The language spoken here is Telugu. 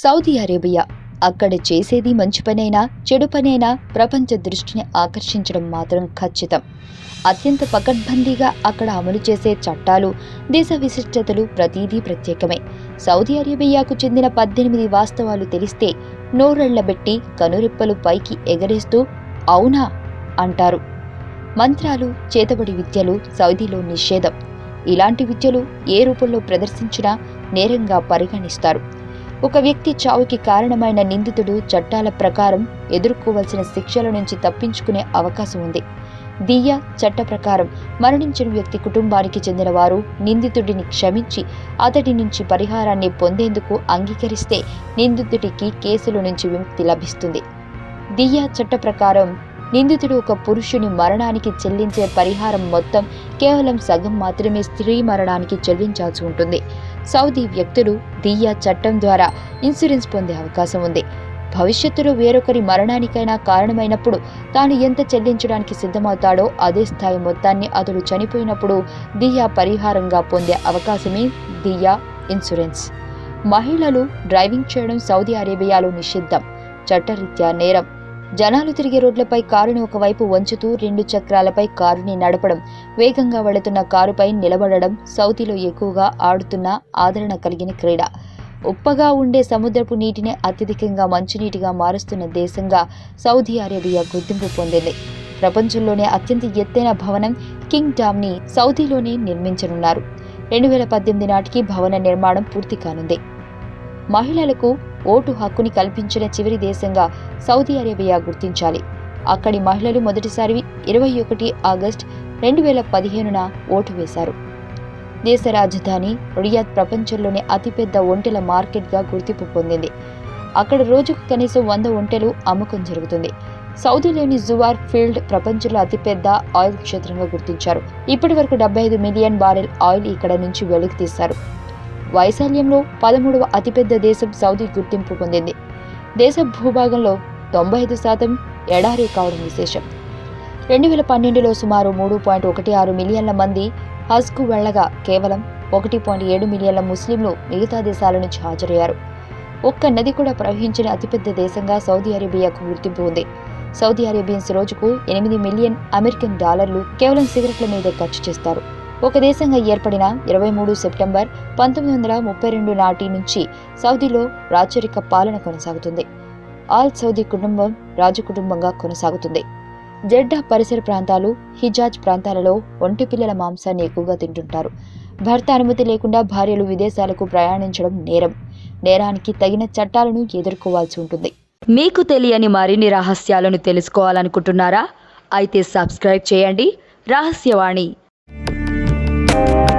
Saudi Arabia. అక్కడ చేసేది మంచి పనైనా చెడు పనైనా ప్రపంచ దృష్టిని ఆకర్షించడం మాత్రం ఖచ్చితం. అత్యంత పకడ్బందీగా అక్కడ అమలు చేసే చట్టాలు దేశ విశిష్టతలు ప్రతిదీ ప్రత్యేకమే. సౌదీ అరేబియాకు చెందిన పద్దెనిమిది వాస్తవాలు తెలిస్తే నోరెళ్ళబెట్టి కనురెప్పలు పైకి ఎగరేస్తూ అవునా? అంటారు. మంత్రాలు చేతబడి విద్యలు సౌదీలో నిషేధం. ఇలాంటి విద్యలు ఏ రూపంలో ప్రదర్శించినా నేరంగా పరిగణిస్తారు. ఒక వ్యక్తి చావుకి కారణమైన నిందితుడు చట్టాల ప్రకారం ఎదుర్కోవలసిన శిక్షల నుంచి తప్పించుకునే అవకాశం ఉంది. దియ్య చట్ట ప్రకారం మరణించిన వ్యక్తి కుటుంబానికి చెందిన వారు నిందితుడిని క్షమించి అతడి నుంచి పరిహారాన్ని పొందేందుకు అంగీకరిస్తే నిందితుడికి కేసుల నుంచి విముక్తి లభిస్తుంది. దియ్య చట్ట ప్రకారం నిందితుడు ఒక పురుషుని మరణానికి చెల్లించే పరిహారం మొత్తం కేవలం సగం మాత్రమే స్త్రీ మరణానికి చెల్లించాల్సి ఉంటుంది. సౌదీ వ్యక్తులు దియా చట్టం ద్వారా ఇన్సూరెన్స్ పొందే అవకాశం ఉంది. భవిష్యత్తులో వేరొకరి మరణానికైనా కారణమైనప్పుడు తాను ఎంత చెల్లించడానికి సిద్ధమవుతాడో అదే స్థాయి మొత్తాన్ని అతడు చనిపోయినప్పుడు దియా పరిహారంగా పొందే అవకాశమే దియా ఇన్సూరెన్స్. మహిళలు డ్రైవింగ్ చేయడం సౌదీ అరేబియాలో నిషిద్ధం. చట్టరీత్యా నేరం. జనాలు తిరిగే రోడ్లపై కారుని ఒకవైపు వంచుతూ రెండు చక్రాలపై కారుని నడపడం వేగంగా వెళుతున్న కారుపై నిలబడడం సౌదీలో ఎక్కువగా ఆడుతున్న ఆదరణ కలిగిన క్రీడ. ఉప్పగా ఉండే సముద్రపు నీటిని అత్యధికంగా మంచినీటిగా మారుస్తున్న దేశంగా సౌదీ అరేబియా గుర్తింపు పొందింది. ప్రపంచంలోనే అత్యంత ఎత్తైన భవనం కింగ్ డామ్ని సౌదీలోనే నిర్మించనున్నారు. రెండు వేల పద్దెనిమిది నాటికి భవన నిర్మాణం పూర్తి కానుంది. మహిళలకు ఓటు హక్కుని కల్పించిన చివరి దేశంగా సౌదీ అరేబియా గుర్తించాలి. అక్కడి మహిళలు మొదటిసారి ఇరవై ఒకటి ఆగస్ట్ రెండు వేల పదిహేనున ఓటు వేశారు. దేశ రాజధాని రియాద్ ప్రపంచంలోనే అతిపెద్ద ఒంటెల మార్కెట్గా గుర్తింపు పొందింది. అక్కడ రోజుకు కనీసం వంద ఒంటెలు అమ్మకం జరుగుతుంది. సౌదీలోని జువార్ ఫీల్డ్ ప్రపంచంలో అతిపెద్ద ఆయిల్ క్షేత్రంగా గుర్తించారు. ఇప్పటి వరకు డెబ్బై ఐదు మిలియన్ బారెల్ ఆయిల్ ఇక్కడ నుంచి వెలికి తీశారు. వైశాల్యంలో పదమూడవ అతిపెద్ద దేశం సౌదీ గుర్తింపు పొందింది. దేశ భూభాగంలో తొంభై ఐదు శాతం ఎడారి కావడం విశేషం. రెండు వేల పన్నెండులో సుమారు మూడు పాయింట్ ఒకటి ఆరు మిలియన్ల మంది హజ్కు వెళ్ళగా కేవలం ఒకటి పాయింట్ ఏడు మిలియన్ల ముస్లింలు మిగతా దేశాల నుంచి హాజరయ్యారు. ఒక్క నది కూడా ప్రవహించిన అతిపెద్ద దేశంగా సౌదీ అరేబియాకు గుర్తింపు ఉంది. సౌదీ అరేబియన్స్ రోజుకు ఎనిమిది మిలియన్ అమెరికన్ డాలర్లు కేవలం సిగరెట్ల మీదే ఖర్చు చేస్తారు. ఒక దేశంగా ఏర్పడిన ఇరవై మూడు సెప్టెంబర్ పంతొమ్మిది వందల ముప్పై రెండు నాటి నుంచి సౌదీలో రాచరిక పాలన కొనసాగుతుంది. ఆల్ సౌదీ కుటుంబం రాజు కుటుంబంగా కొనసాగుతుంది. జెడ్డా పరిసర ప్రాంతాలు హిజాజ్ ప్రాంతాలలో ఒంటి పిల్లల మాంసాన్ని ఎక్కువగా తింటుంటారు. భర్త అనుమతి లేకుండా భార్యలు విదేశాలకు ప్రయాణించడం నేరం. నేరానికి తగిన చట్టాలను ఎదుర్కోవాల్సి ఉంటుంది. మీకు తెలియని మరిన్ని రహస్యాలను తెలుసుకోవాలనుకుంటున్నారా? అయితే సబ్స్క్రైబ్ చేయండి. రహస్యవాణి. Thank you